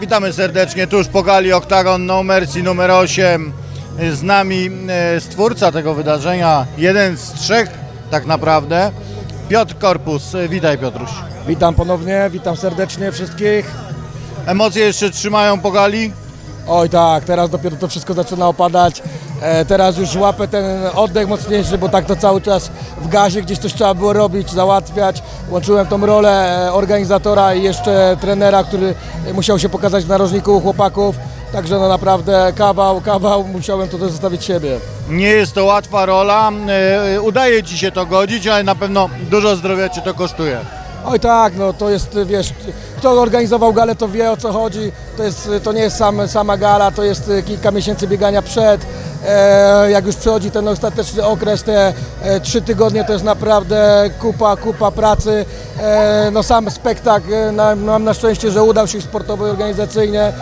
Witamy serdecznie tuż po gali Octagon No Mercy numer 8. Z nami e, stwórca tego wydarzenia, jeden z trzech tak naprawdę, Piotr Korpus. Witaj Piotruś. Witam ponownie, witam serdecznie wszystkich. Emocje jeszcze trzymają po gali? Oj tak, teraz dopiero to wszystko zaczyna opadać. E, teraz już łapę ten oddech mocniejszy, bo tak to cały czas w gazie gdzieś coś trzeba było robić, załatwiać. Łączyłem tą rolę e, organizatora i jeszcze trenera, który musiał się pokazać w narożniku u chłopaków. Także no naprawdę kawał, kawał, musiałem to zostawić siebie. Nie jest to łatwa rola. E, Udaje Ci się to godzić, ale na pewno dużo zdrowia Cię to kosztuje. Oj tak, no to jest, wiesz, kto organizował galę, to wie o co chodzi. To, jest, to nie jest sam, sama gala, to jest kilka miesięcy biegania przed. E, jak już przychodzi ten ostateczny okres, te e, trzy tygodnie, to jest naprawdę kupa, kupa pracy. E, no sam spektakl, mam na szczęście, że udał się sportowo i organizacyjnie,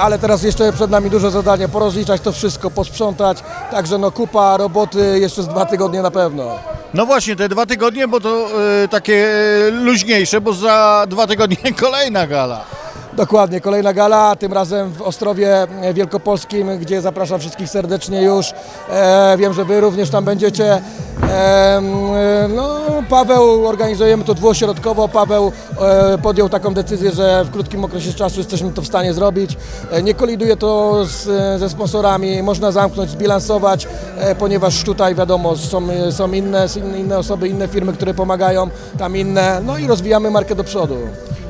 ale teraz jeszcze przed nami duże zadanie, porozliczać to wszystko, posprzątać. Także no kupa roboty jeszcze z dwa tygodnie na pewno. No właśnie, te dwa tygodnie, bo to e, takie luźniejsze, bo za dwa tygodnie kolejna gala. Dokładnie, kolejna gala, tym razem w Ostrowie Wielkopolskim, gdzie zapraszam wszystkich serdecznie już. E, wiem, że Wy również tam będziecie. E, no, Paweł, organizujemy to dwuośrodkowo. Paweł e, podjął taką decyzję, że w krótkim okresie czasu jesteśmy to w stanie zrobić. E, nie koliduje to z, ze sponsorami, można zamknąć, zbilansować, e, ponieważ tutaj wiadomo, są, są inne, inne osoby, inne firmy, które pomagają, tam inne, no i rozwijamy markę do przodu.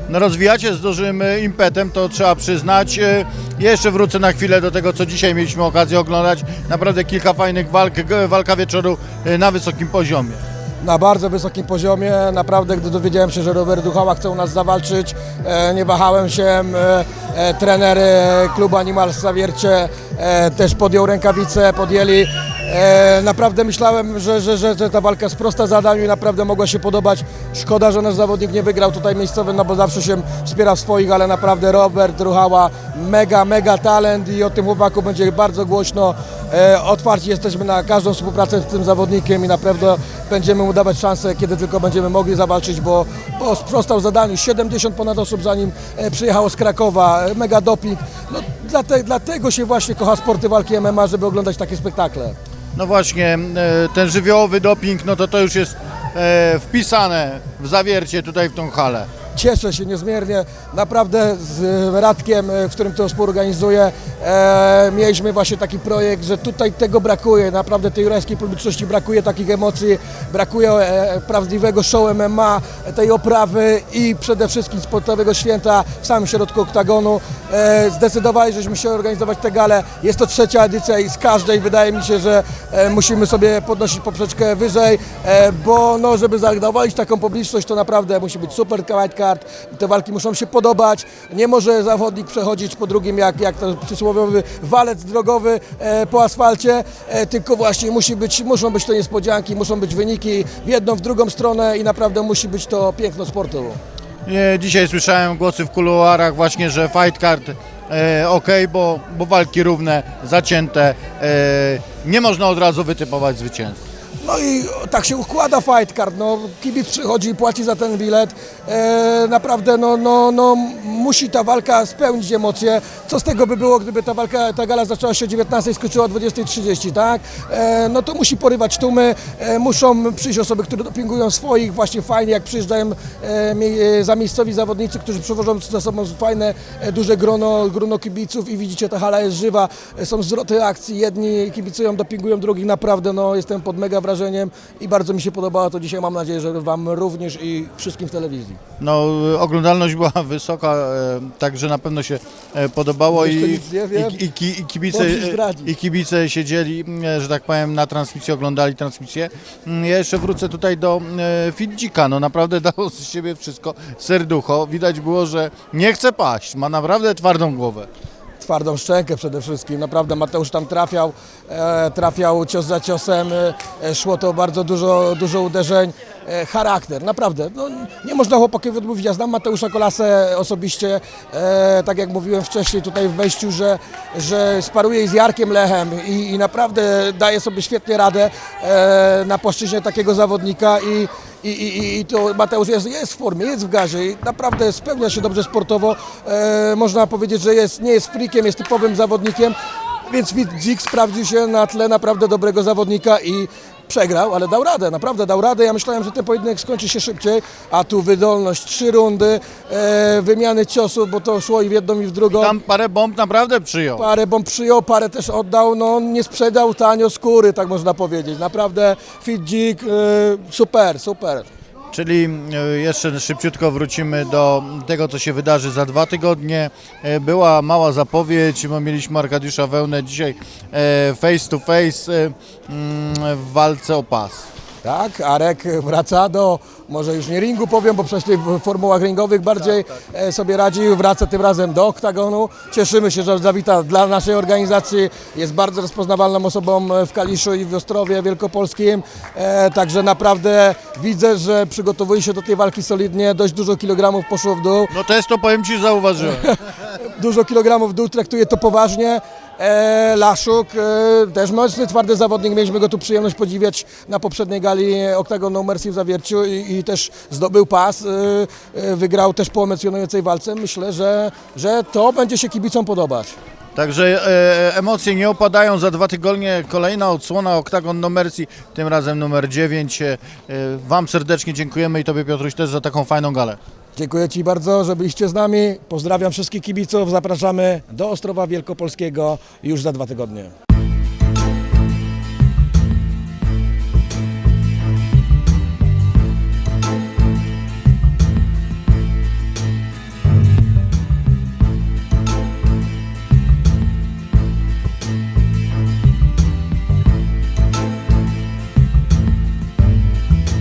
No rozwijacie z dużym impetem, to trzeba przyznać. E, Jeszcze wrócę na chwilę do tego, co dzisiaj mieliśmy okazję oglądać. Naprawdę kilka fajnych walk, walka wieczoru e, na wysokim poziomie. na bardzo wysokim poziomie. Naprawdę, gdy dowiedziałem się, że Robert Duchała chce u nas zawalczyć, e, nie wahałem się. Trener klubu Animals Zawiercie też podjął rękawice, podjęli. E, naprawdę myślałem, że, że, że, ta walka sprosta zadaniu i naprawdę mogła się podobać. Szkoda, że nasz zawodnik nie wygrał tutaj miejscowy, no bo zawsze się wspiera swoich, ale naprawdę Robert Ruchała, mega, mega talent i o tym chłopaku będzie bardzo głośno. E, otwarci jesteśmy na każdą współpracę z tym zawodnikiem i naprawdę będziemy mu dawać szansę, kiedy tylko będziemy mogli zawalczyć, bo, bo sprostał zadaniu. 70 ponad osób zanim e, przyjechało z Krakowa, e, mega doping. No, dlate, dlatego się właśnie kocha sporty walki MMA, żeby oglądać takie spektakle. No właśnie, e, ten żywiołowy doping, no to to już jest e, wpisane w zawiercie tutaj w tą halę. Cieszę się niezmiernie. Naprawdę z e, Radkiem, e, w którym to współorganizuję, e, mieliśmy właśnie taki projekt, że tutaj tego brakuje. Naprawdę tej jurajskiej publiczności brakuje takich emocji, brakuje e, prawdziwego show MMA, tej oprawy i przede wszystkim sportowego święta w samym środku oktagonu. E, zdecydowali, żeśmy się organizować tę galę. Jest to trzecia edycja i z każdej wydaje mi się, że e, musimy sobie podnosić poprzeczkę wyżej, e, bo no, żeby zadowolić taką publiczność, to naprawdę musi być super white card. Te walki muszą się podobać. Nie może zawodnik przechodzić po drugim jak, jak to przysłowiowy walec drogowy e, po asfalcie, e, tylko właśnie musi być, muszą być to niespodzianki, muszą być wyniki w jedną, w drugą stronę i naprawdę musi być to piękno sportu. E, Dzisiaj słyszałem głosy w kuluarach właśnie, że fight card e, ok, bo, bo walki równe, zacięte. E, nie można od razu wytypować zwycięstwa. No i tak się układa fight card, no kibic przychodzi i płaci za ten bilet, e, naprawdę no, no, no musi ta walka spełnić emocje, co z tego by było, gdyby ta walka, ta gala zaczęła się o 19 i skończyła o 20.30, tak? E, no to musi porywać tłumy, e, muszą przyjść osoby, które dopingują swoich, właśnie fajnie jak przyjeżdżają e, e, za miejscowi zawodnicy, którzy przywożą ze sobą fajne, e, duże grono, grono kibiców i widzicie, ta hala jest żywa, e, są zwroty akcji, jedni kibicują, dopingują, drugich naprawdę, no jestem pod mega wrażeniem i bardzo mi się podobało to dzisiaj, mam nadzieję, że Wam również i wszystkim w telewizji. No, oglądalność była wysoka, także na pewno się e, podobało i, i, i, i, kibice, i kibice siedzieli, m, że tak powiem, na transmisji, oglądali transmisję. Mm, Ja jeszcze wrócę tutaj do e, Fidzika, no naprawdę dało z siebie wszystko, serducho. Widać było, że nie chce paść, ma naprawdę twardą głowę. Twardą szczękę przede wszystkim. Naprawdę Mateusz tam trafiał, e, trafiał cios za ciosem, e, szło to bardzo dużo, dużo uderzeń. E, charakter, naprawdę. No, nie można chłopakowi odmówić. Ja znam Mateusza Kolasę osobiście, e, tak jak mówiłem wcześniej tutaj w wejściu, że, że sparuje z Jarkiem Lechem i, i naprawdę daje sobie świetnie radę e, na płaszczyźnie takiego zawodnika i i, i, i to Mateusz jest, jest w formie, jest w gazie i naprawdę spełnia się dobrze sportowo. E, można powiedzieć, że jest, nie jest frikiem, jest typowym zawodnikiem, więc Dzik sprawdził się na tle naprawdę dobrego zawodnika i przegrał, ale dał radę, naprawdę dał radę. Ja myślałem, że ten pojedynek skończy się szybciej, a tu wydolność, trzy rundy, e, wymiany ciosów, bo to szło i w jedną i w drugą. Tam parę bomb naprawdę przyjął. Parę bomb przyjął, parę też oddał, no nie sprzedał tanio skóry, tak można powiedzieć. Naprawdę fit dzik, e, super, super. Czyli e, jeszcze szybciutko wrócimy do tego, co się wydarzy za dwa tygodnie. E, Była mała zapowiedź, bo mieliśmy Arkadiusza Wełnę dzisiaj e, face to face mm, w walce o pas. Tak, Arek wraca do, może już nie ringu powiem, bo przecież w formułach ringowych bardziej e, sobie radził, wraca tym razem do oktagonu. Cieszymy się, że zawita dla naszej organizacji, jest bardzo rozpoznawalną osobą w Kaliszu i w Ostrowie Wielkopolskim, e, także naprawdę widzę, że przygotowuje się do tej walki solidnie, dość dużo kilogramów poszło w dół. No też to powiem Ci zauważyłem. dużo kilogramów w dół, traktuje to poważnie. E, Laszuk, e, też mocny, twardy zawodnik, mieliśmy go tu przyjemność podziwiać na poprzedniej gali Octagon Mercy w Zawierciu i, i też zdobył pas, e, wygrał też po emocjonującej walce. Myślę, że, że to będzie się kibicom podobać. Także e, emocje nie opadają. Za dwa tygodnie kolejna odsłona Octagon No Mercy, tym razem numer 9. E, Wam serdecznie dziękujemy i Tobie Piotruś też za taką fajną galę. Dziękuję Ci bardzo, że byliście z nami. Pozdrawiam wszystkich kibiców. Zapraszamy do Ostrowa Wielkopolskiego już za dwa tygodnie.